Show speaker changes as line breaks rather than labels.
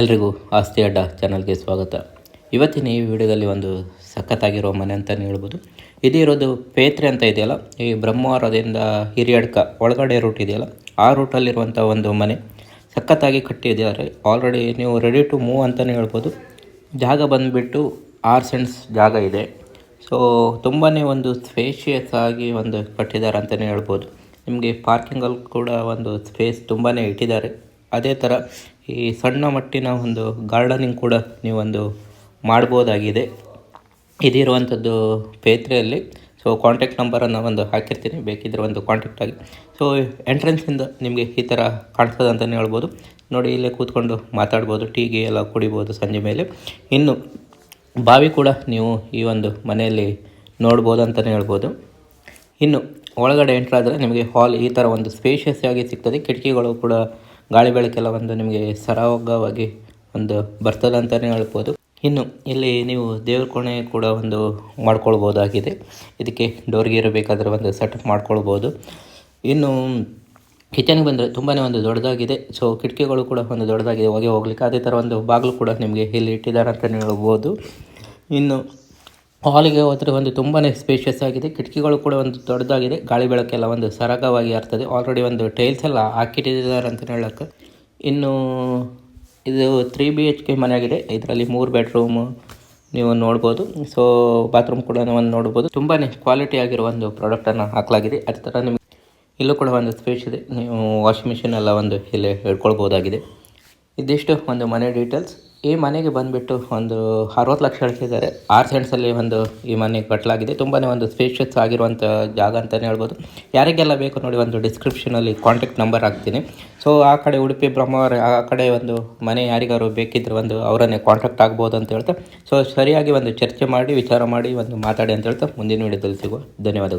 ಎಲ್ರಿಗೂ ಆಸ್ತಿ ಅಡ್ಡ ಚಾನಲ್ಗೆ ಸ್ವಾಗತ. ಇವತ್ತಿನ ಈ ವಿಡಿಯೋದಲ್ಲಿ ಒಂದು ಸಖತ್ತಾಗಿರೋ ಮನೆ ಅಂತಲೇ ಹೇಳ್ಬೋದು. ಇದು ಇರೋದು ಪೇತ್ರೆ ಅಂತ ಇದೆಯಲ್ಲ, ಈ ಬ್ರಹ್ಮವಾರದಿಂದ ಹಿರಿಯಡ್ಕ ಒಳಗಡೆ ರೂಟ್ ಇದೆಯಲ್ಲ, ಆ ರೂಟಲ್ಲಿರುವಂಥ ಒಂದು ಮನೆ. ಸಖತ್ತಾಗಿ ಕಟ್ಟಿದ್ದಾರೆ. ಆಲ್ರೆಡಿ ನೀವು ರೆಡಿ ಟು ಮೂವ್ ಅಂತಲೇ ಹೇಳ್ಬೋದು. ಜಾಗ ಬಂದುಬಿಟ್ಟು ಆರು ಸೆಂಟ್ಸ್ ಜಾಗ ಇದೆ. ಸೊ ತುಂಬಾ ಒಂದು ಸ್ಪೇಷಿಯಸ್ ಆಗಿ ಒಂದು ಕಟ್ಟಿದ್ದಾರೆ ಅಂತಲೇ ಹೇಳ್ಬೋದು. ನಿಮಗೆ ಪಾರ್ಕಿಂಗಲ್ಲಿ ಕೂಡ ಒಂದು ಸ್ಪೇಸ್ ತುಂಬಾ ಇಟ್ಟಿದ್ದಾರೆ. ಅದೇ ಥರ ಈ ಸಣ್ಣ ಮಟ್ಟಿನ ಒಂದು ಗಾರ್ಡನಿಂಗ್ ಕೂಡ ನೀವೊಂದು ಮಾಡ್ಬೋದಾಗಿದೆ. ಇದಿರುವಂಥದ್ದು ಪೇತ್ರೆಯಲ್ಲಿ. ಸೊ ಕಾಂಟ್ಯಾಕ್ಟ್ ನಂಬರನ್ನು ಒಂದು ಹಾಕಿರ್ತೀನಿ. ಬೇಕಿದ್ರೆ ಒಂದು ಕಾಂಟ್ಯಾಕ್ಟ್ ಆಗಿ. ಸೊ ಎಂಟ್ರೆನ್ಸಿಂದ ನಿಮಗೆ ಈ ಥರ ಕಾಣ್ತದೆ ಅಂತಲೇ ಹೇಳ್ಬೋದು. ನೋಡಿ, ಇಲ್ಲೇ ಕೂತ್ಕೊಂಡು ಮಾತಾಡ್ಬೋದು. ಟೀಗೆ ಎಲ್ಲ ಕುಡಿಬೋದು ಸಂಜೆ ಮೇಲೆ. ಇನ್ನು ಬಾವಿ ಕೂಡ ನೀವು ಈ ಒಂದು ಮನೆಯಲ್ಲಿ ನೋಡ್ಬೋದು ಅಂತಲೇ ಹೇಳ್ಬೋದು. ಇನ್ನು ಒಳಗಡೆ ಎಂಟ್ರಾದರೆ ನಿಮಗೆ ಹಾಲ್ ಈ ಥರ ಒಂದು ಸ್ಪೇಷಿಯಸ್ ಆಗಿ ಸಿಗ್ತದೆ. ಕಿಟಕಿಗಳು ಕೂಡ ಗಾಳಿ ಬೆಳಕೆಲ್ಲ ಒಂದು ನಿಮಗೆ ಸರಾಗವಾಗಿ ಒಂದು ಬರ್ತದೆ ಅಂತಲೇ ಹೇಳ್ಬೋದು. ಇನ್ನು ಇಲ್ಲಿ ನೀವು ದೇವ್ರ ಕೋಣೆ ಕೂಡ ಒಂದು ಮಾಡ್ಕೊಳ್ಬೋದಾಗಿದೆ. ಇದಕ್ಕೆ ಡೋರ್ಗೆ ಇರಬೇಕಾದ್ರೆ ಒಂದು ಸೆಟಪ್ ಮಾಡ್ಕೊಳ್ಬೋದು. ಇನ್ನು ಕಿಚನ್ಗೆ ಬಂದರೆ ತುಂಬಾ ಒಂದು ದೊಡ್ಡದಾಗಿದೆ. ಸೊ ಕಿಟಕಿಗಳು ಕೂಡ ಒಂದು ದೊಡ್ಡದಾಗಿದೆ. ಹೊಗೆ ಹೋಗ್ಲಿಕ್ಕೆ ಅದೇ ಥರ ಒಂದು ಬಾಗಿಲು ಕೂಡ ನಿಮಗೆ ಇಲ್ಲಿ ಇಟ್ಟಿದ್ದಾರೆ ಅಂತಲೇ ಹೇಳ್ಬೋದು. ಇನ್ನು ಹಾಲಿಗೆ ಹೋದರೆ ಒಂದು ತುಂಬಾ ಸ್ಪೇಷಿಯಸ್ ಆಗಿದೆ. ಕಿಟಕಿಗಳು ಕೂಡ ಒಂದು ದೊಡ್ಡದಾಗಿದೆ. ಗಾಳಿ ಬೆಳಕೆಲ್ಲ ಒಂದು ಸರಾಗವಾಗಿ ಇರ್ತದೆ ಆಲ್ರೆಡಿ ಒಂದು ಟೈಲ್ಸ್ ಎಲ್ಲ ಹಾಕಿಟ್ಟಿದ್ದಾರೆ ಅಂತಲೇ ಹೇಳಕ್ಕೆ. ಇನ್ನು ಇದು ತ್ರೀ ಬಿ ಎಚ್ ಕೆ ಮನೆ ಆಗಿದೆ ಇದರಲ್ಲಿ ಮೂರು ಬೆಡ್ರೂಮು ನೀವು ನೋಡ್ಬೋದು. ಸೊ ಬಾತ್ರೂಮ್ ಕೂಡ ಒಂದು ನೋಡ್ಬೋದು. ತುಂಬಾ ಕ್ವಾಲಿಟಿ ಆಗಿರೋ ಒಂದು ಪ್ರಾಡಕ್ಟನ್ನು ಹಾಕಲಾಗಿದೆ. ಅದೇ ಥರ ನಿಮಗೆ ಇಲ್ಲೂ ಕೂಡ ಒಂದು ಸ್ಪೇಸ್ ಇದೆ. ನೀವು ವಾಷಿಂಗ್ ಮಿಷಿನ್ ಎಲ್ಲ ಒಂದು ಇಲ್ಲೇ ಹೇಳ್ಕೊಳ್ಬೋದಾಗಿದೆ ಇದಿಷ್ಟು ಒಂದು ಮನೆ ಡೀಟೇಲ್ಸ್ ಈ ಮನೆಗೆ ಬಂದುಬಿಟ್ಟು ಒಂದು ಅರವತ್ತು ಲಕ್ಷ ಹೇಳ್ತಿದ್ದಾರೆ. ಆರು ಸೆಂಟ್ಸಲ್ಲಿ ಒಂದು ಈ ಮನೆ ಕಟ್ಟಲಾಗಿದೆ ತುಂಬಾ ಒಂದು ಸ್ಪೇಷಿಯಸ್ ಆಗಿರುವಂಥ ಜಾಗ ಅಂತಲೇ ಹೇಳ್ಬೋದು. ಯಾರಿಗೆಲ್ಲ ಬೇಕು ನೋಡಿ ಒಂದು ಡಿಸ್ಕ್ರಿಪ್ಷನಲ್ಲಿ ಕಾಂಟ್ಯಾಕ್ಟ್ ನಂಬರ್ ಹಾಕ್ತೀನಿ. ಸೊ ಆ ಕಡೆ ಉಡುಪಿ ಬ್ರಹ್ಮಾವರ ಆ ಕಡೆ ಒಂದು ಮನೆ ಯಾರಿಗಾರು ಬೇಕಿದ್ರೆ ಒಂದು ಅವರನ್ನೇ ಕಾಂಟ್ಯಾಕ್ಟ್ ಆಗ್ಬೋದು ಅಂತ ಹೇಳ್ತಾ. ಸೊ ಸರಿಯಾಗಿ ಒಂದು ಚರ್ಚೆ ಮಾಡಿ, ವಿಚಾರ ಮಾಡಿ, ಒಂದು ಮಾತಾಡಿ ಅಂತ ಹೇಳ್ತಾ. ಮುಂದಿನ ವಿಡಿಯೋದಲ್ಲಿ ಸಿಗುವ. ಧನ್ಯವಾದಗಳು.